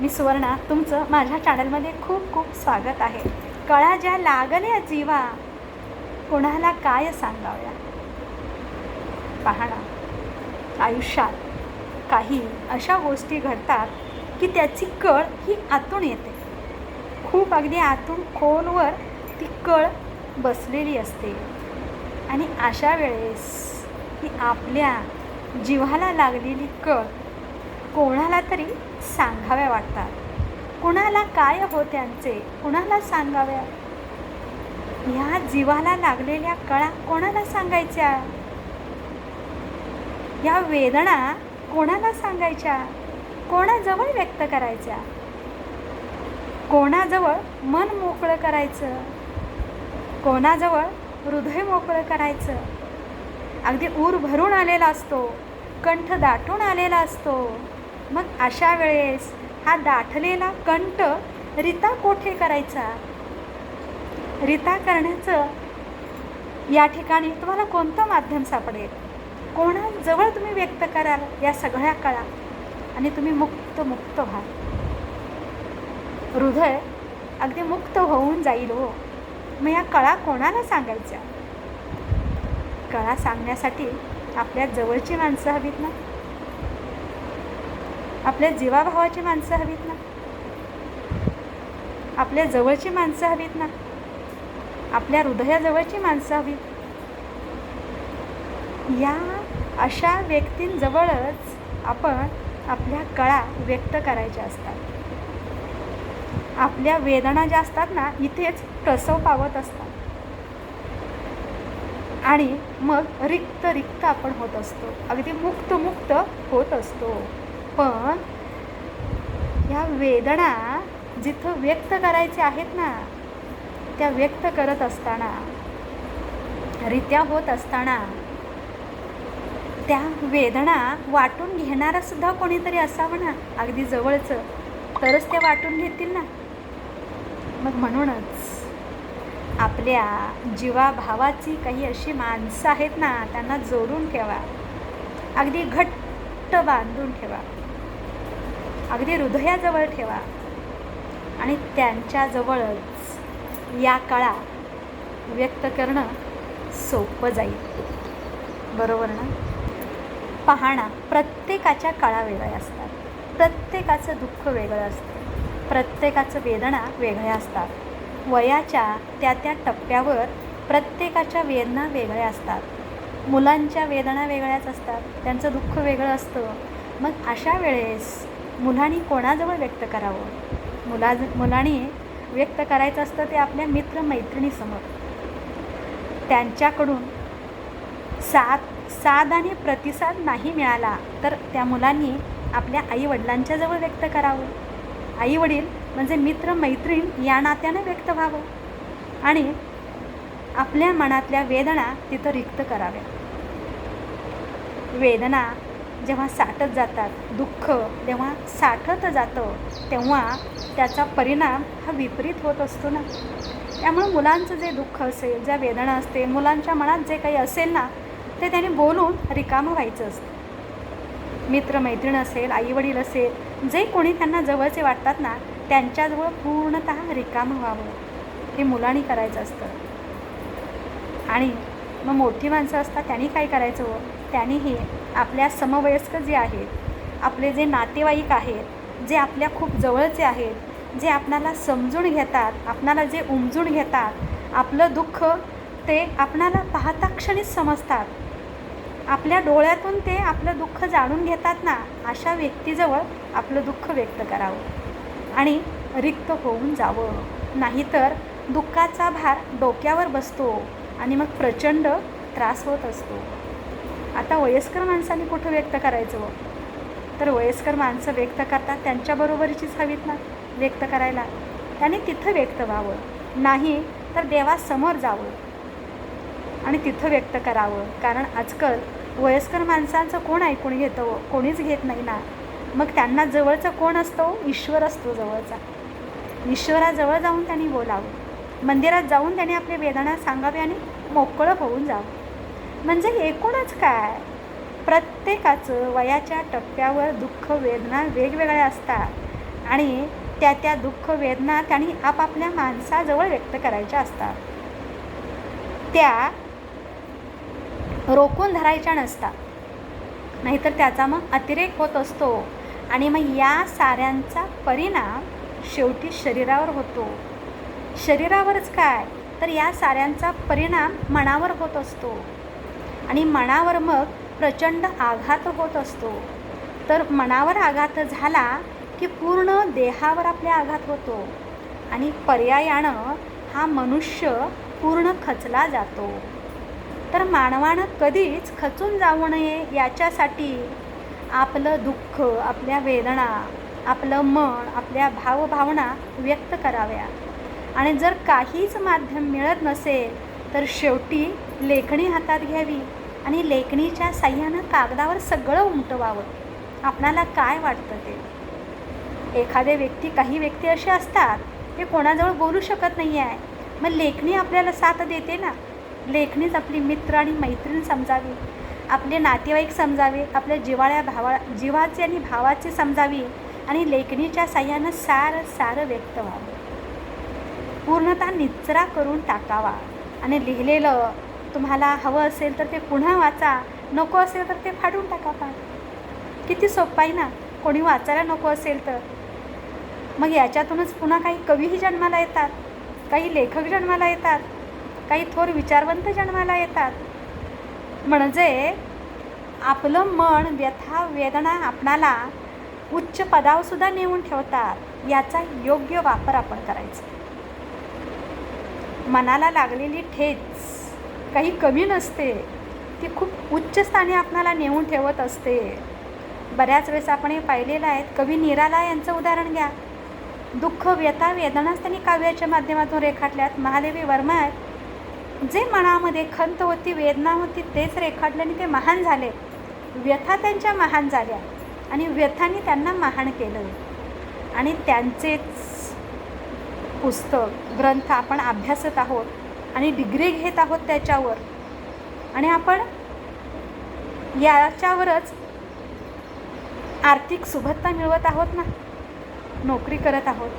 मी सुवर्णा तुमचं माझ्या चॅनलमध्ये खूप खूप स्वागत आहे. कळा ज्या लागल्या जीवा कोणाला काय सांगावया? पहा ना आयुष्यात काही अशा गोष्टी घडतात की त्याची कळ ही आतून येते. खूप अगदी आतून खोलवर ती कळ बसलेली असते. आणि अशा वेळेस ही आपल्या जीवाला लागलेली कळ कोणाला तरी सांगाव्या वाटतात. कुणाला काय हो त्यांचे कुणाला सांगाव्या ह्या जीवाला लागलेल्या कळा कोणाला सांगायच्या? या वेदना कोणाला सांगायच्या? कोणाजवळ व्यक्त करायच्या? कोणाजवळ मन मोकळं करायचं? कोणाजवळ हृदय मोकळं करायचं? अगदी ऊर भरून आलेला असतो कंठ दाटून आलेला असतो. मग अशा वेळेस हा दाटलेला कंठ रिता कोठे करायचा? रिता करण्याचं या ठिकाणी तुम्हाला कोणतं माध्यम सापडेल? कोणाजवळ तुम्ही व्यक्त कराल या सगळ्या कळा आणि तुम्ही मुक्त मुक्त व्हा. हृदय अगदी मुक्त होऊन जाईल हो. मग या कळा कोणाला सांगायच्या? कळा सांगण्यासाठी आपल्या जवळची माणसं हवीत ना? आपल्या जीवाभावाची माणसं हवीत ना? आपल्या जवळची माणसं हवीत ना? आपल्या हृदयाजवळची माणसं हवीत? या अशा व्यक्तींजवळच आपण आपल्या कळा व्यक्त करायच्या असतात. आपल्या वेदना ज्या असतात ना इथेच प्रसव पावत असतात. आणि मग रिक्त रिक्त आपण होत असतो. अगदी मुक्त मुक्त होत असतो. पण ह्या वेदना जिथं व्यक्त करायचे आहेत ना त्या व्यक्त करत असताना रित्या होत असताना त्या वेदना वाटून घेणारा सुद्धा कोणीतरी असावं ना अगदी जवळचं. तरच त्या वाटून घेतील ना. मग म्हणूनच आपल्या जीवाभावाची काही अशी माणसं आहेत ना त्यांना जोडून ठेवा. अगदी घट्ट बांधून ठेवा. अगदी हृदयाजवळ ठेवा. आणि त्यांच्याजवळच या कळा व्यक्त करणं सोपं जाईल. बरोबर ना? पाहणा प्रत्येकाच्या कळा वेगळ्या असतात. प्रत्येकाचं दुःख वेगळं असतं. प्रत्येकाचं वेदना वेगळ्या असतात. वयाच्या त्या त्या टप्प्यावर प्रत्येकाच्या वेदना वेगळ्या असतात. मुलांच्या वेदना वेगळ्याच असतात. त्यांचं दुःख वेगळं असतं. मग अशा वेळेस मुलांनी कोणाजवळ व्यक्त करावं? मुला मुलांनी व्यक्त करायचं असतं ते आपल्या मित्रमैत्रिणीसमोर. त्यांच्याकडून साथ साथ आणि प्रतिसाद नाही मिळाला तर त्या मुलांनी आपल्या आईवडिलांच्या जवळ व्यक्त करावं. आईवडील म्हणजे मित्र मैत्रीण या नात्यानं व्यक्त व्हावं आणि आपल्या मनातल्या वेदना तिथं रिक्त कराव्या. वेदना जेव्हा साठत जातात दुःख जेव्हा साठत जातं तेव्हा त्याचा परिणाम हा विपरीत होत असतो ना. त्यामुळं मुलांचं जे दुःख असेल ज्या वेदना असते मुलांच्या मनात जे काही असेल ना ते त्यांनी बोलून रिकामं व्हायचं असतं. मित्रमैत्रीण असेल आईवडील असेल जे कोणी त्यांना जवळचे वाटतात ना त्यांच्याजवळ पूर्णत रिकामं व्हावं. हे मुलांनी करायचं असतं. आणि मग मोठी माणसं असतात त्यांनी काय करायचं हो? त्यांनीही आपल्या समवयस्क जे आहेत आपले जे नातेवाईक आहेत जे आपल्या खूप जवळचे आहेत जे आपणाला समजून घेतात आपणाला जे उमजून घेतात आपलं दुःख ते आपणाला पाहता क्षणीच समजतात. आपल्या डोळ्यातून ते आपलं दुःख जाणून घेतात ना अशा व्यक्तीजवळ आपलं दुःख व्यक्त करावं. आणि रिक्त होऊन जावं. नाहीतर दुःखाचा भार डोक्यावर बसतो आणि मग प्रचंड त्रास होत असतो. आता वयस्कर माणसांनी कुठं व्यक्त करायचं हो? तर वयस्कर माणसं व्यक्त करतात त्यांच्याबरोबरीचीच हवीत ना व्यक्त करायला. त्यांनी तिथं व्यक्त व्हावं. नाही तर देवासमोर जावं. आणि तिथं व्यक्त करावं. कारण आजकाल वयस्कर माणसांचं कोण ऐकून घेतं हो? कोणीच घेत नाही ना. मग त्यांना जवळचा कोण असतो? ईश्वर असतो जवळचा. ईश्वराजवळ जाऊन त्यांनी बोलावं. मंदिरात जाऊन त्यांनी आपल्या वेदना सांगावे आणि मोकळं होऊन जावं. म्हणजे एकूणच काय? प्रत्येकाचं वयाच्या टप्प्यावर दुःख वेदना वेगवेगळ्या असतात आणि त्या त्या दुःख वेदना त्यांनी आपापल्या माणसाजवळ व्यक्त करायच्या असतात. त्या रोखून धरायच्या नसतात. नाहीतर त्याचा मग अतिरेक होत असतो आणि मग या साऱ्यांचा परिणाम शेवटी शरीरावर होतो. शरीरावरच काय? तर या साऱ्यांचा परिणाम मनावर होत असतो. आणि मनावर मग प्रचंड आघात होत असतो. तर मनावर आघात झाला की पूर्ण देहावर आपल्या आघात होतो आणि पर्यायानं हा मनुष्य पूर्ण खचला जातो. तर मानवानं कधीच खचून जाऊ नये याच्यासाठी आपलं दुःख आपल्या वेदना आपलं मन आपल्या भावभावना व्यक्त कराव्या. आणि जर काहीच माध्यम मिळत नसेल तर शेवटी लेखणी हातात घ्यावी आणि लेखणीच्या साह्यानं कागदावर सगळं उमटवावं. आपणाला काय वाटतं ते? एखादे व्यक्ती काही व्यक्ती असे असतात ते कोणाजवळ बोलू शकत नाही आहे मग लेखणी आपल्याला साथ देते ना? लेखणीच आपली मित्र आणि मैत्रीण समजावी. आपले नातेवाईक समजावे आपल्या जिवाळ्या भावा जीवाचे आणि भावाचे समजावी आणि लेखणीच्या साह्यानं सारं सारं व्यक्त व्हावं. पूर्णतः निचरा करून टाकावा. आणि लिहिलेलं तुम्हाला हवं असेल तर ते पुन्हा वाचा. नको असेल तर ते फाडून टाका पाठ. किती सोपं आहे ना? कोणी वाचायला नको असेल तर. मग याच्यातूनच पुन्हा काही कवीही जन्माला येतात काही लेखक जन्माला येतात काही थोर विचारवंत जन्माला येतात. म्हणजे आपलं मन व्यथा वेदना आपणाला उच्च पदावरसुद्धा नेऊन ठेवतात. याचा योग्य वापर आपण करायचा. मनाला लागलेली ठेच काही कमी नसते. ती खूप उच्च स्थानी आपणाला नेऊन ठेवत असते. बऱ्याच वेळेस आपण हे पाहिलेलं आहे कवी निराला यांचं उदाहरण घ्या. दुःख व्यथा वेदनाच त्यांनी काव्याच्या माध्यमातून रेखाटल्यात. महादेवी वर्मा आहेत जे मनामध्ये खंत होती वेदना होती तेच रेखाटले आणि ते महान झाले. व्यथा त्यांच्या महान झाल्या आणि व्यथाने त्यांना महान केलं. आणि त्यांचेच पुस्तक ग्रंथ आपण अभ्यासत आहोत आणि डिग्री घेत आहोत त्याच्यावर. आणि आपण याच्यावरच आर्थिक सुबत्ता मिळवत आहोत ना? नोकरी करत आहोत.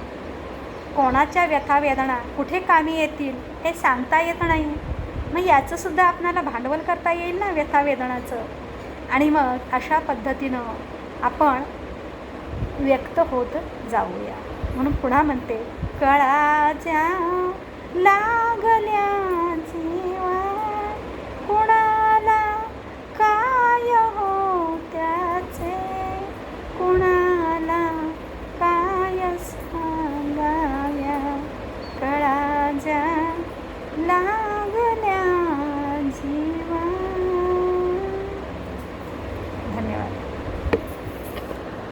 कोणाच्या व्यथा वेदना कुठे कामी येतील हे सांगता येत नाही. मग याचंसुद्धा आपणाला भांडवल करता येईल ना व्यथा वेदनाचं आणि मग अशा पद्धतीनं आपण व्यक्त होत जाऊया. म्हणून पुन्हा म्हणते कळाच्या लागल्या जीवा कुणा